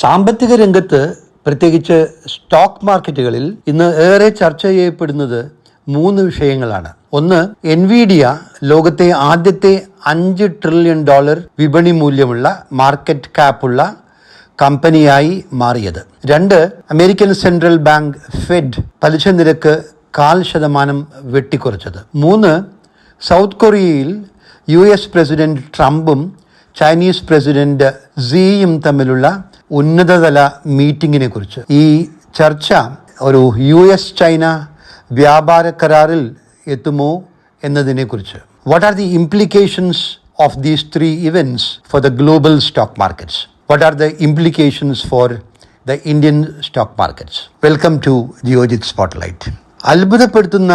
സാമ്പത്തിക രംഗത്ത് പ്രത്യേകിച്ച് സ്റ്റോക്ക് മാർക്കറ്റുകളിൽ ഇന്ന് ഏറെ ചർച്ച ചെയ്യപ്പെടുന്നത് മൂന്ന് വിഷയങ്ങളാണ്. ഒന്ന് എൻവിഡിയ ലോകത്തെ ആദ്യത്തെ അഞ്ച് ട്രില്യൺ ഡോളർ വിപണി മൂല്യമുള്ള മാർക്കറ്റ് ക്യാപ്പുള്ള കമ്പനിയായി മാറിയത്. രണ്ട് അമേരിക്കൻ സെൻട്രൽ ബാങ്ക് ഫെഡ് പലിശ നിരക്ക് കാൽ ശതമാനം വെട്ടിക്കുറച്ചത്. മൂന്ന് സൗത്ത് കൊറിയയിൽ യു എസ് പ്രസിഡന്റ് ട്രംപും ചൈനീസ് പ്രസിഡന്റ് സിയും തമ്മിലുള്ള ഉന്നതതല മീറ്റിംഗിനെ കുറിച്ച് ഈ ചർച്ച ഒരു യു എസ് ചൈന വ്യാപാര കരാറിൽ എത്തുമോ എന്നതിനെക്കുറിച്ച്. What are the implications of these three events for the global stock markets what are the implications for the Indian stock markets welcome to Geojit spotlight അത്ഭുതപ്പെടുത്തുന്ന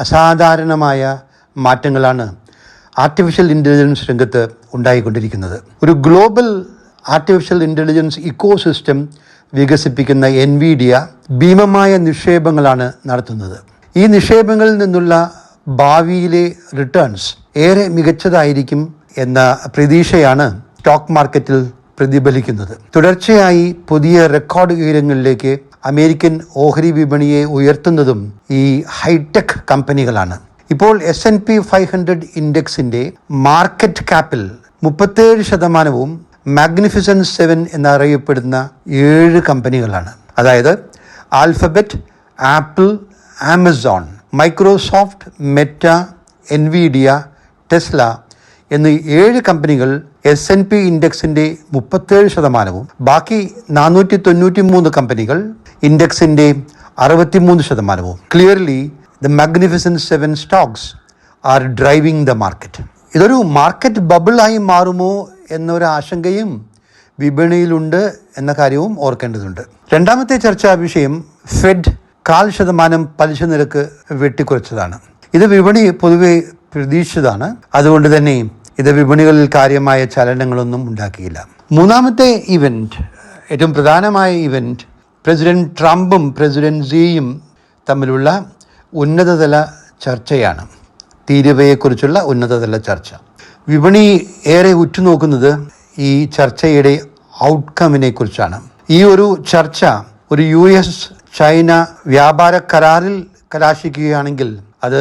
അസാധാരണമായ മാറ്റങ്ങളാണ് ആർട്ടിഫിഷ്യൽ ഇന്റലിജൻസ് രംഗത്ത് ഉണ്ടായിക്കൊണ്ടിരിക്കുന്നത്. ഒരു ഗ്ലോബൽ ആർട്ടിഫിഷ്യൽ ഇന്റലിജൻസ് ഇക്കോസിസ്റ്റം വികസിപ്പിക്കുന്ന Nvidia ഭീമമായ നിക്ഷേപങ്ങളാണ് നടത്തുന്നത്. ഈ നിക്ഷേപങ്ങളിൽ നിന്നുള്ള ഭാവിയിലെ റിട്ടേൺസ് ഏറെ മികച്ചതായിരിക്കും എന്ന പ്രതീക്ഷയാണ് സ്റ്റോക്ക് മാർക്കറ്റിൽ പ്രതിഫലിക്കുന്നത്. തുടർച്ചയായി പുതിയ റെക്കോർഡ് ഉയരങ്ങളിലേക്ക് അമേരിക്കൻ ഓഹരി വിപണിയെ ഉയർത്തുന്നതും ഈ ഹൈടെക് കമ്പനികളാണ്. ഇപ്പോൾ S and P five hundred ഇൻഡെക്സിന്റെ market ക്യാപ്പിൽ മുപ്പത്തേഴ് ശതമാനവും മാഗ്നിഫിസൻ സെവൻ എന്നറിയപ്പെടുന്ന ഏഴ് കമ്പനികളാണ്. അതായത് Alphabet Apple Amazon Microsoft Meta Nvidia Tesla എന്നീ ഏഴ് കമ്പനികൾ എസ് എൻ പി ഇൻഡെക്സിന്റെ മുപ്പത്തേഴ് ശതമാനവും ബാക്കി നാനൂറ്റി തൊണ്ണൂറ്റി മൂന്ന് കമ്പനികൾ ഇൻഡെക്സിന്റെ അറുപത്തിമൂന്ന് ശതമാനവും. Clearly the magnificent seven stocks are driving the market ഇതൊരു മാർക്കറ്റ് ബബിളായി മാറുമോ എന്നൊരു ആശങ്കയും വിപണിയിലുണ്ട് എന്ന കാര്യവും ഓർക്കേണ്ടതുണ്ട്. രണ്ടാമത്തെ ചർച്ചാ വിഷയം ഫെഡ് കാൽ ശതമാനം പലിശ നിരക്ക് വെട്ടിക്കുറച്ചതാണ്. ഇത് വിപണി പൊതുവെ പ്രതീക്ഷിച്ചതാണ്. അതുകൊണ്ട് തന്നെ ഇത് വിപണികളിൽ കാര്യമായ ചലനങ്ങളൊന്നും ഉണ്ടാക്കിയില്ല. മൂന്നാമത്തെ ഇവന്റ് ഏറ്റവും പ്രധാനമായ ഇവന്റ് പ്രസിഡന്റ് ട്രംപും പ്രസിഡന്റ് സിയും തമ്മിലുള്ള ഉന്നതതല ചർച്ചയാണ്. തീരുവയെക്കുറിച്ചുള്ള ഉന്നതതല ചർച്ച. വിപണി ഏറെ ഉറ്റുനോക്കുന്നത് ഈ ചർച്ചയുടെ ഔട്ട്കമിനെ കുറിച്ചാണ്. ഈ ഒരു ചർച്ച ഒരു യു എസ് ചൈന വ്യാപാര കരാറിൽ കലാശിക്കുകയാണെങ്കിൽ അത്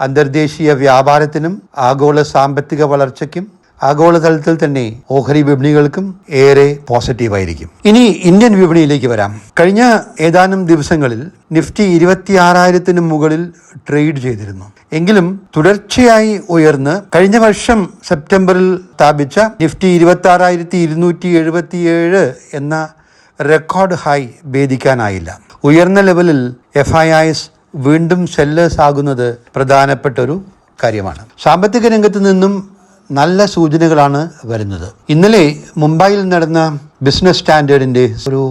അന്തർദേശീയ വ്യാപാരത്തിനും ആഗോള സാമ്പത്തിക വളർച്ചയ്ക്കും ആഗോളതലത്തിൽ തന്നെ ഓഹരി വിപണികൾക്കും ഏറെ പോസിറ്റീവായിരിക്കും. ഇനി ഇന്ത്യൻ വിപണിയിലേക്ക് വരാം. കഴിഞ്ഞ ഏതാനും ദിവസങ്ങളിൽ നിഫ്റ്റി ഇരുപത്തിയാറായിരത്തിന് മുകളിൽ ട്രേഡ് ചെയ്തിരുന്നു. എങ്കിലും തുടർച്ചയായി ഉയർന്ന് കഴിഞ്ഞ വർഷം സെപ്റ്റംബറിൽ സ്ഥാപിച്ച നിഫ്റ്റി ഇരുപത്തി ആറായിരത്തി ഇരുന്നൂറ്റി എഴുപത്തിയേഴ് എന്ന റെക്കോർഡ് ഹൈ ഭേദിക്കാനായില്ല. ഉയർന്ന ലെവലിൽ എഫ് ഐ ഐസ് വീണ്ടും സെല്ലേഴ്സ് ആകുന്നത് പ്രധാനപ്പെട്ട ഒരു കാര്യമാണ്. സാമ്പത്തിക രംഗത്ത് നിന്നും നല്ല സൂചനകളാണ് വരുന്നത്. ഇന്നലെ മുംബൈയിൽ നടന്ന ബിസിനസ് സ്റ്റാൻഡേർഡിന്റെ ഒരു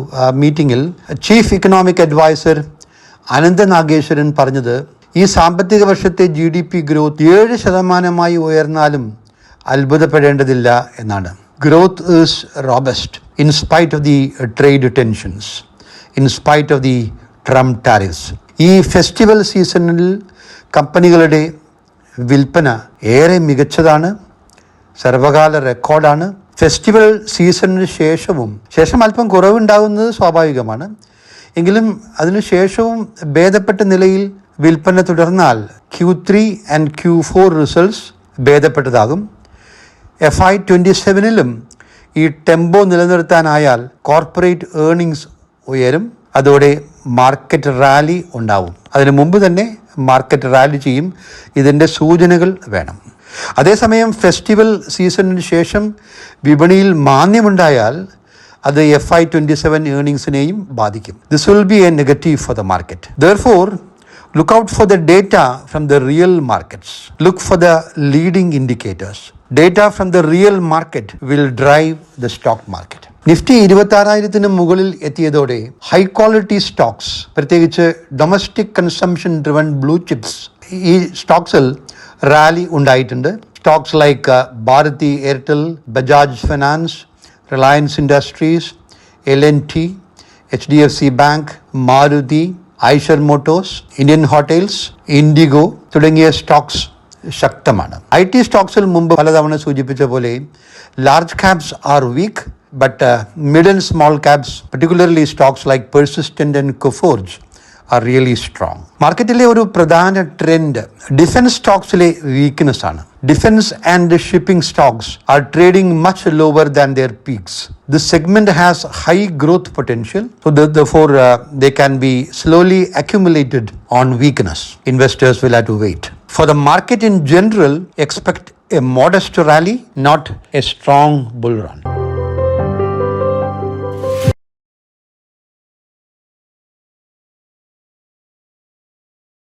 മീറ്റിങ്ങിൽ chief economic adviser Anantha Nageswaran പറഞ്ഞത് ഈ സാമ്പത്തിക വർഷത്തെ ജി ഡി പി ഗ്രോത്ത് ഏഴ് ശതമാനമായി ഉയർന്നാലും അത്ഭുതപ്പെടേണ്ടതില്ല എന്നാണ്. Growth is robust in spite of the trade tensions in spite of the Trump tariffs ഈ ഫെസ്റ്റിവൽ സീസണിൽ കമ്പനികളുടെ വിൽപ്പന ഏറെ മികച്ചതാണ്. സർവകാല റെക്കോർഡാണ്. ഫെസ്റ്റിവൽ സീസണിന് ശേഷവും ശേഷം അല്പം കുറവുണ്ടാകുന്നത് സ്വാഭാവികമാണ്. എങ്കിലും അതിനുശേഷവും ഭേദപ്പെട്ട നിലയിൽ വിൽപ്പന തുടർന്നാൽ Q three and Q four results ഭേദപ്പെട്ടതാകും. F Y twenty സെവനിലും ഈ ടെമ്പോ നിലനിർത്താനായാൽ കോർപ്പറേറ്റ് ഏർണിങ്സ് ഉയരും. അതോടെ മാർക്കറ്റ് റാലി ഉണ്ടാവും. അതിനു മുമ്പ് തന്നെ മാർക്കറ്റ് റാലി ചെയ്യും ഇതിന്റെ സൂചനകൾ വേണം അതേസമയം ഫെസ്റ്റിവൽ സീസണിന് ശേഷം വിപണിയിൽ മാന്യമുണ്ടായാൽ അത് എഫ് ഐ ട്വന്റി സെവൻ ഏർണിങ്സിനെയും ബാധിക്കും this will be a negative for the market there for Look out for the data from the real markets. Look for the leading indicators. Data from the real market will drive the stock market. Nifty ഇരുപത്തി ആറായിരത്തിന് മുകളിൽ എത്തിയതോടെ high quality stocks പ്രത്യേകിച്ച് domestic consumption driven blue chips ഈ സ്റ്റോക്സിൽ rally ഉണ്ടായിട്ടുണ്ട്. Stocks like Bharti Airtel Bajaj finance Reliance Industries L and T H D F C bank Maruti Eicher Motors Indian Hotels IndiGo തുടങ്ങിയ stocks ശക്തമാണ്. I T സ്റ്റോക്സിൽ മുമ്പ് പലതവണ സൂചിപ്പിച്ച പോലെ large caps are weak but uh, mid and small caps, particularly stocks like Persistent and Coforge, are really strong. മാർക്കറ്റിലെ ഒരു പ്രധാന ട്രെൻഡ് ഡിഫൻസ് സ്റ്റോക്സിലെ വീക്ക്നെസ് ആണ് defence and shipping stocks are trading much lower than their peaks this segment has high growth potential so for they can be slowly accumulated on weakness investors will have to wait For the market in general, expect a modest rally, not a strong bull run.